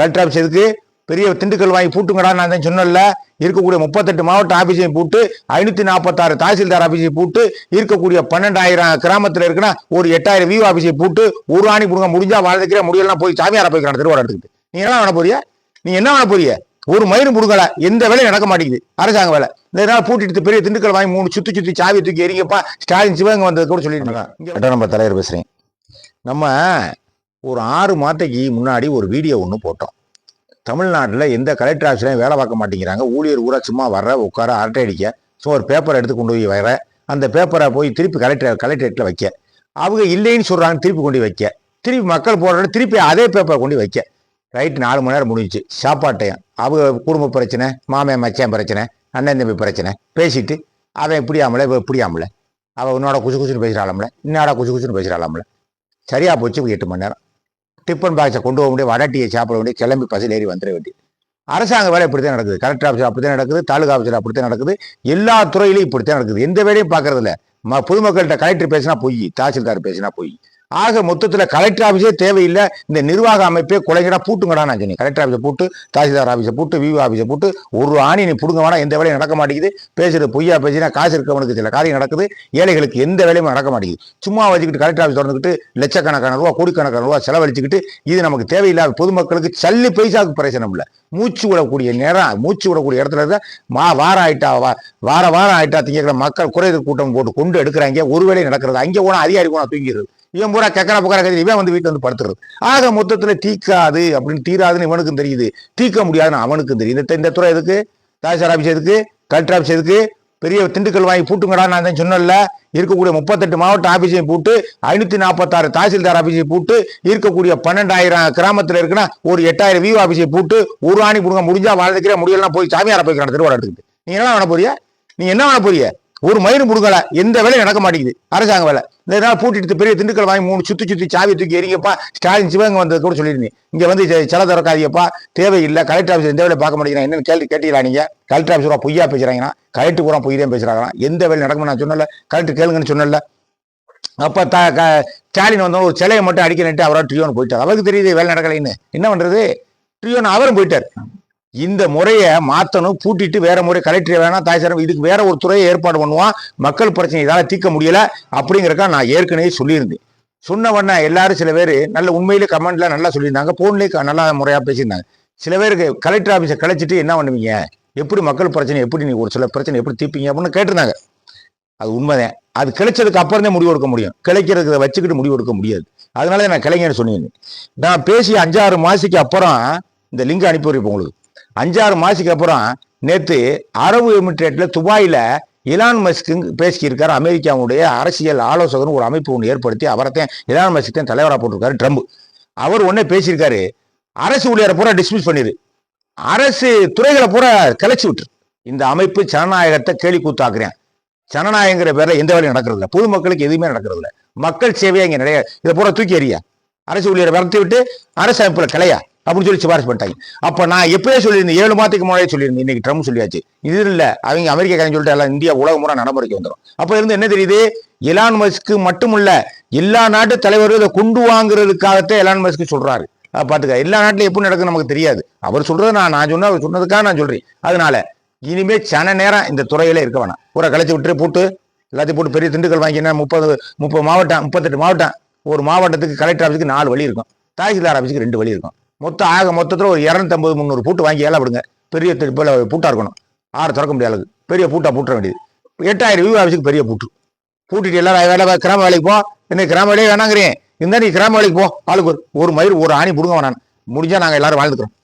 Collector office எதுக்கு? பெரிய திண்டுக்கல் வாங்கி பூட்டுங்கடா நான் தான் சொன்னேன்ல. இருக்கக்கூடிய முப்பத்தெட்டு மாவட்ட ஆஃபீஸையும் பூட்டு ஐநூத்தி நாற்பத்தாறு தாசில்தார் ஆஃபீஸை பூட்டு இருக்கக்கூடிய பன்னெண்டாயிரம் கிராமத்தில் இருக்குன்னா ஒரு எட்டாயிரம் வியூ ஆஃபீஸை பூட்டு ஒரு ஆணி புடுங்க முடிஞ்சா வாழ்ந்துக்கிற முடியலாம் போய் சாமியார போய்க்கிறான் திருவாரூர் எடுத்துக்கிட்டு. நீ என்ன பண்ண போறிய? நீ என்ன பண்ண போறிய? ஒரு மயிரும் புடுங்கல எந்த வேலையும் நடக்க மாட்டேங்குது. அரசாங்க வேலை. இந்த நாள் பூட்டிட்டு பெரிய திண்டுக்கல் வாங்கி மூணு சுத்தி சுத்தி சாவி தூக்கி எரிங்கப்பா ஸ்டாலின் சிவகங்கை வந்தது கூட சொல்லிட்டு நம்ம தலைவர் பேசுறேன் நம்ம ஒரு ஆறு மாதத்துக்கு முன்னாடி ஒரு வீடியோ ஒன்று போட்டோம். தமிழ்நாட்டில் எந்த கலெக்டர் ஆஃபீஸ்லையும் வேலை பார்க்க மாட்டேங்கிறாங்க. ஊழியர் ஊரா சும்மா வர்ற உட்கார அரட்டை அடிக்க. ஸோ ஒரு பேப்பரை எடுத்து கொண்டு போய் வர அந்த பேப்பரை போய் திருப்பி கலெக்டர் கலெக்டரேட்டில் வைக்க. அவங்க இல்லைன்னு சொல்கிறாங்க திருப்பி கொண்டு வைக்க. திருப்பி மக்கள் போடுற திருப்பி அதே பேப்பரை கொண்டு வைக்க. ரைட் நாலு மணி நேரம் முடிஞ்சுச்சு. சாப்பாட்டையும் அவங்க குடும்ப பிரச்சனை மாமே மச்சான் பிரச்சனை அண்ணன் தம்பி பிரச்சனை பேசிட்டு அவன் பிடியாமல பிடியாமல இவன் உன்னோட குசு குசுன்னு பேசுகிறாளாம்ல இன்னோட குசு குசுன்னு பேசுகிறாளாம்ல சரியாக போச்சு எட்டு மணி நேரம். டிஃபன் பாக்ஸை கொண்டு போக முடியும் வடட்டியை சாப்பிட வேண்டிய கிளம்பி பசியில் ஏறி வந்துட வேண்டிய அரசாங்க வேலை இப்படித்தான் நடக்குது. கலெக்டர் ஆஃபீஸர் அப்படித்தான் நடக்குது. தாலுகா ஆஃபீஸர் அப்படித்தான் நடக்குது. எல்லா துறையிலையும் இப்படித்தான் நடக்குது. எந்த வேலையும் பார்க்கறதில்ல. ம பொதுமக்கள்கிட்ட கலெக்டர் பேசினா பொய் தாசில்தார் பேசினா பொய். ஆக மொத்தத்தில் கலெக்டர் ஆஃபீஸே தேவையில்லை. இந்த நிர்வாக அமைப்பே குலைங்கடா பூட்டுங்கடா நான் சொன்னேன். கலெக்டர் ஆஃபீஸை போட்டு தாசில்தார் ஆஃபீஸை போட்டு விவோ ஆஃபீஸை போட்டு ஒரு ஆணி நீ பிடுங்க வேணா எந்த வேலையும் நடக்க மாட்டேங்குது. பேசுறது பொய்யா பேசினா காசு இருக்கவனுக்கு சில காரியம் நடக்குது. ஏழைகளுக்கு எந்த வேலையும் நடக்க மாட்டேங்குது. சும்மா வச்சுக்கிட்டு கலெக்டர் ஆஃபீஸ் திறந்துக்கிட்டு லட்சக்கணக்கான ரூபா கோடிக்கணக்கான ரூபா செலவழிச்சுக்கிட்டு இது நமக்கு தேவையில்லாத பொதுமக்களுக்கு சல்லி பைசாவுக்கு பிரச்சனை இல்லை. மூச்சு விடக்கூடிய நேரம் மூச்சு விடக்கூடிய இடத்துல இருந்தால் மா வாரம் ஆயிட்டா வா வார வாரம் ஆயிட்டா திங்கிற மக்கள் குறைதீர் கூட்டம் போட்டு கொண்டு எடுக்கிறாங்க. ஒரு வேலை நடக்கிறது அங்கே போனால் அதிகாரி போனால் தூங்கிடுது இவன் பூரா கக்கரா பக்கரா கதி இவன் வந்து வீட்டில் வந்து படுத்துறது ஆக மொத்தத்தில் தீக்காது அப்படின்னு தீராதுன்னு இவனுக்கும் தெரியுது. தீக்க முடியாதுன்னு அவனுக்கும் தெரியுது. இந்த இந்த துறை எதுக்கு? தாசில்தார் ஆஃபீஸ் எதுக்கு? கலெக்டர் ஆஃபீஸ் எதுக்கு? பெரிய திண்டுக்கல் வாங்கி பூட்டுங்கடா நான் தான் சொன்னேன்ல. இருக்கக்கூடிய முப்பத்தெட்டு மாவட்ட ஆஃபீஸையும் பூட்டு ஐநூற்றி நாற்பத்தாறு தாசில்தார் ஆஃபீஸையும் பூட்டு இருக்கக்கூடிய பன்னெண்டாயிரம் கிராமத்தில் இருக்குன்னா ஒரு எட்டாயிரம் வியூ ஆஃபீஸை பூட்டு ஒரு ஆணி கொடுங்க முடிஞ்சா வாழ்ந்துக்கிறேன் முடியலாம் போய் சாமியார போய்க்கிறான் திருவாரூர் எடுத்துக்கிட்டு. நீ என்ன பண்ண போறியா? நீ என்ன பண்ண போறியா? ஒரு மயிரும் புடுங்கல எந்த வேலையும் நடக்க மாட்டேங்குது. அரசாங்க வேலை. இந்த நாள் பூட்டிட்டு பெரிய திண்டுக்கல் வாங்கி மூணு சுத்தி சுத்தி சாவி தூக்கி எரிங்கப்பா ஸ்டாலின் சிவகங்கை வந்தது கூட சொல்லியிருந்தேன் இங்க வந்து செல திறக்காதீங்கப்பா தேவையில்லை கலெக்டர் ஆஃபீஸ் எந்த வேலையை பார்க்க மாட்டேங்கிறாங்க. என்னன்னு கேள்வி கேட்டீங்களா நீங்க? கலெக்டர் ஆஃபீஸ் பூரா பொய்யா பேசுறாங்கன்னா கலெக்டர் பூரா பொய்யா பேசுறாங்களா? எந்த வேலை நடக்கும் நான் சொன்னல கலெக்டர் கேளுங்கன்னு சொன்னல அப்ப த க- ஸ்டாலின் வந்தோம் ஒரு சிலையை மட்டும் அடிக்கணுட்டு அவராக ட்ரியோன்னு போயிட்டார். அவருக்கு தெரியுது வேலை நடக்கலைன்னு. என்ன பண்றது? ட்ரியோன் அவரும் போயிட்டார். இந்த முறையை மாற்றணும் பூட்டிட்டு வேற முறை கலெக்டர் வேணாம் தாய்சாரம் இதுக்கு வேற ஒரு துறையை ஏற்பாடு பண்ணுவான். மக்கள் பிரச்சனை இதால் தீர்க்க முடியல. அப்படிங்கிறக்கா நான் ஏற்கனவே சொல்லியிருந்தேன். சொன்னவண்ண எல்லாரும் சில பேர் நல்ல உண்மையிலே கமெண்ட்ல நல்லா சொல்லியிருந்தாங்க. போன்லேயே நல்லா முறையாக பேசியிருந்தாங்க. சில பேருக்கு கலெக்டர் ஆஃபீஸை கழிச்சிட்டு என்ன பண்ணுவீங்க? எப்படி மக்கள் பிரச்சனை எப்படி நீ ஒரு சில பிரச்சனை எப்படி தீர்ப்பீங்க அப்படின்னு கேட்டிருந்தாங்க. அது உண்மைதான். அது கிளைச்சதுக்கு அப்புறம் தான் முடிவு எடுக்க முடியும். கிளைக்கிறதுக்கு அதை வச்சுக்கிட்டு முடிவு எடுக்க முடியாது. அதனால நான் கிளைங்கன்னு சொன்னேன் நான் பேசி அஞ்சாறு மாதத்துக்கு அப்புறம் இந்த லிங்க் அனுப்பி வைப்பேன் உங்களுக்கு. அஞ்சாறு மாதத்துக்கு அப்புறம் நேற்று அரபு எமிரேட்டில் துபாயில் இலான் மஸ்க்கு பேசியிருக்காரு அமெரிக்காவுடைய அரசியல் ஆலோசகர் ஒரு அமைப்பு ஒன்று ஏற்படுத்தி அவரைத்தான் இலான் மஸ்க்கு தான் தலைவராக போட்டிருக்காரு ட்ரம்ப். அவர் ஒன்றே பேசியிருக்காரு அரசு ஊழியரை பூரா டிஸ்மிஸ் பண்ணிடு அரசு துறைகளை பூரா கிளச்சி விட்டுரு. இந்த அமைப்பு ஜனநாயகத்தை கேலி கூத்தாக்குறேன். ஜனநாயகங்கிற பேரில் எந்த வேலையும் நடக்கிறது இல்லை பொதுமக்களுக்கு எதுவுமே நடக்கிறது இல்லை மக்கள் சேவையாக இங்கே நிறைய இதை பூரா தூக்கி எறியா? அரசு ஊழியரை வளர்த்தி விட்டு அரசு அமைப்பில் கிளையா? அப்படின்னு சொல்லி சிபாரிசு பண்ணிட்டாங்க. அப்போ நான் எப்பயே சொல்லியிருந்தேன் ஏழு மாதத்துக்கு முன்னாடியே சொல்லியிருந்தேன் இன்னைக்கு ட்ரம்ப் சொல்லியாச்சு. இது இல்லை அவங்க அமெரிக்காரன் சொல்லிட்டு எல்லாம் இந்தியா உலக முறை நடைமுறைக்கு வந்துடும் அப்போ இருந்து என்ன தெரியுது? எலான் மஸ்க்கு மட்டுமல்ல எல்லா நாட்டு தலைவரும் இதை கொண்டு வாங்குறதுக்காகத்தான் எலான் மஸ்க்கு சொல்றாரு. பார்த்துக்க எல்லா நாட்டிலும் எப்படி நடக்குன்னு நமக்கு தெரியாது. அவர் சொல்றது நான் நான் சொன்ன அவர் சொன்னதுக்காக நான் சொல்றேன். அதனால இனிமேல் சன நேரம் இந்த துறையில இருக்க வேணாம். பூரா கலைச்சி விட்டு போட்டு. எல்லாத்தையும் போட்டு பெரிய திண்டுக்கல் வாங்கினா முப்பது முப்பது மாவட்டம் முப்பத்தெட்டு மாவட்டம். ஒரு மாவட்டத்துக்கு கலெக்டர் ஆஃபீஸுக்கு நாலு வழி இருக்கும். தாசில்தார் ஆஃபீஸுக்கு ரெண்டு வழி இருக்கும். மொத்தம் ஆக மொத்தத்தில் ஒரு இரநூத்தம்பது முந்நூறு பூட்டு வாங்கி ஏழை விடுங்க. பெரிய போல பூட்டாக இருக்கணும். ஆறு திறக்க முடியாது பெரிய பூட்டாக பூட்ட வேண்டியது. எட்டாயிரம் வியூ ஆஃபீஸுக்கு பெரிய பூட்டு. பூட்டிட்டு எல்லாரும் வேலை கிராம வேலைக்கு போ. என்ன கிராம வேலையே வேணாங்கிறேன் இருந்தா நீ கிராம வேலைக்கு போ. ஆளுக்கு ஒரு ஒரு மயிர் ஒரு ஆணி பிடுங்க வேணாம். முடிஞ்சால் நாங்கள் எல்லாரும் வாழ்ந்துக்கிறோம்.